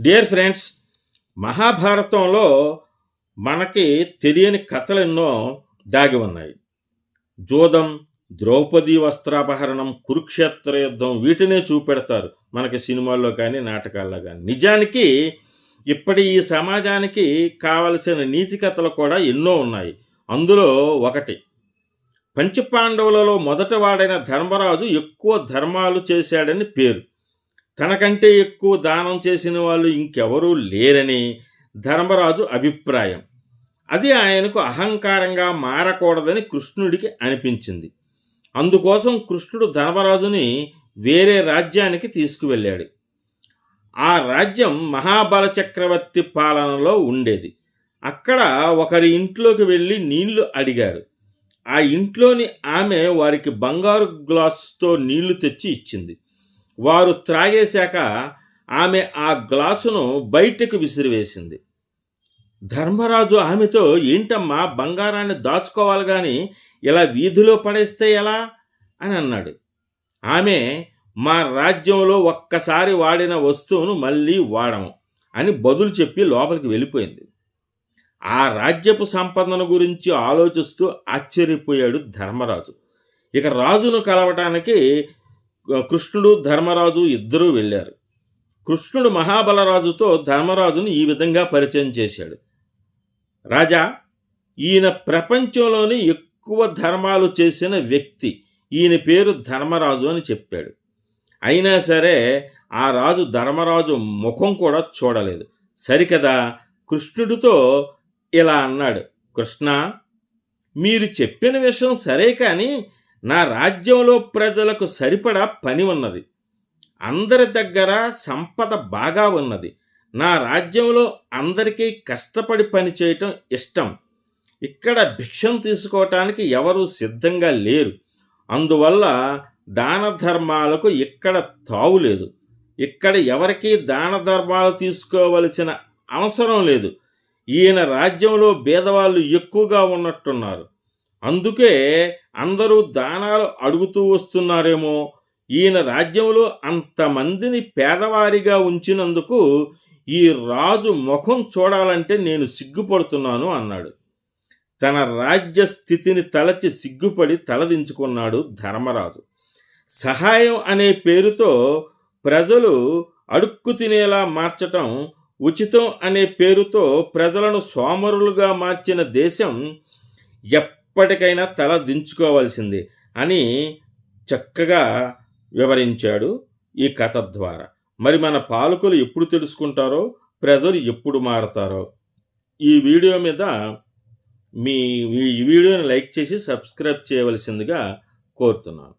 Dear friends మహాభారతంలో మనకి తెలియని కథలు ఎన్నో దాగి ఉన్నాయి. జోదం ద్రౌపది వస్త్రాపహరణం కురుక్షేత్ర యుద్ధం వీటినే చూపెడతారు మనకి సినిమాల్లో కానీ నాటకాల్లో కానీ. నిజానికి ఇప్పటి ఈ సమాజానికి కావలసిన నీతి కథలు కూడా ఎన్నో ఉన్నాయి. అందులో ఒకటి పంచపాండవులలో మొదటివాడైన ధర్మరాజు ఎక్కువ ధర్మాలు చేశాడని పేరు. తనకంటే ఎక్కువ దానం చేసిన వాళ్ళు ఇంకెవరూ లేరని ధర్మరాజు అభిప్రాయం. అది ఆయనకు అహంకారంగా మారకూడదని కృష్ణుడికి అనిపించింది. అందుకోసం కృష్ణుడు ధర్మరాజుని వేరే రాజ్యానికి తీసుకువెళ్ళాడు. ఆ రాజ్యం మహాబల చక్రవర్తి పాలనలో ఉండేది. అక్కడ ఒకరి ఇంట్లోకి వెళ్ళి నీళ్ళు అడిగారు. ఆ ఇంట్లోని ఆమె వారికి బంగారు గ్లాసుతో నీళ్ళు తెచ్చి ఇచ్చింది. వారు త్రాగేశాక ఆమె ఆ గ్లాసును బయటకు విసిరివేసింది. ధర్మరాజు ఆమెతో ఏంటమ్మా బంగారాన్ని దాచుకోవాలి కానీ ఇలా వీధిలో పడేస్తే ఎలా? అని అన్నాడు. ఆమె మా రాజ్యంలో ఒక్కసారి వాడిన వస్తువును మళ్ళీ వాడము అని బదులు చెప్పి లోపలికి వెళ్ళిపోయింది. ఆ రాజ్యపు సంపదను గురించి ఆలోచిస్తూ ఆశ్చర్యపోయాడు ధర్మరాజు. ఇక రాజును కలవటానికి కృష్ణుడు ధర్మరాజు ఇద్దరూ వెళ్ళారు. కృష్ణుడు మహాబలరాజుతో ధర్మరాజును ఈ విధంగా పరిచయం చేశాడు. రాజా ఈయన ప్రపంచంలోని ఎక్కువ ధర్మాలు చేసిన వ్యక్తి. ఈయన పేరు ధర్మరాజు అని చెప్పాడు. అయినా సరే ఆ రాజు ధర్మరాజు ముఖం కూడా చూడలేదు. సరికదా కృష్ణుడితో ఇలా అన్నాడు. కృష్ణ మీరు చెప్పిన విషయం సరే కానీ నా రాజ్యంలో ప్రజలకు సరిపడా పని ఉన్నది. అందరి దగ్గర సంపద బాగా ఉన్నది. నా రాజ్యంలో అందరికీ కష్టపడి పని చేయటం ఇష్టం. ఇక్కడ భిక్షం తీసుకోవటానికి ఎవరు సిద్ధంగా లేరు. అందువల్ల దాన ధర్మాలకు ఇక్కడ తావులేదు ఇక్కడ ఎవరికీ దాన ధర్మాలు తీసుకోవలసిన అవసరం లేదు. ఈయన రాజ్యంలో భేదవాళ్ళు ఎక్కువగా ఉన్నట్టున్నారు. అందుకే అందరూ దానాలు అడుగుతూ వస్తున్నారేమో. ఈయన రాజ్యంలో అంతమందిని పేదవారిగా ఉంచినందుకు ఈ రాజు ముఖం చూడాలంటే నేను సిగ్గుపడుతున్నాను అన్నాడు. తన రాజ్య స్థితిని తలచి సిగ్గుపడి తలదించుకున్నాడు ధర్మరాజు. సహాయం అనే పేరుతో ప్రజలు అడుక్కు తినేలా మార్చటం ఉచితం అనే పేరుతో ప్రజలను సోమరులుగా మార్చిన దేశం ఇప్పటికైనా తల దించుకోవాల్సింది అని చక్కగా వివరించాడు ఈ కథ ద్వారా. మరి మన పాలకులు ఎప్పుడు తెలుసుకుంటారో ప్రజలు ఎప్పుడు మారతారో? ఈ వీడియో మీద మీ ఈ వీడియోని లైక్ చేసి సబ్స్క్రైబ్ చేయవలసిందిగా కోరుతున్నాను.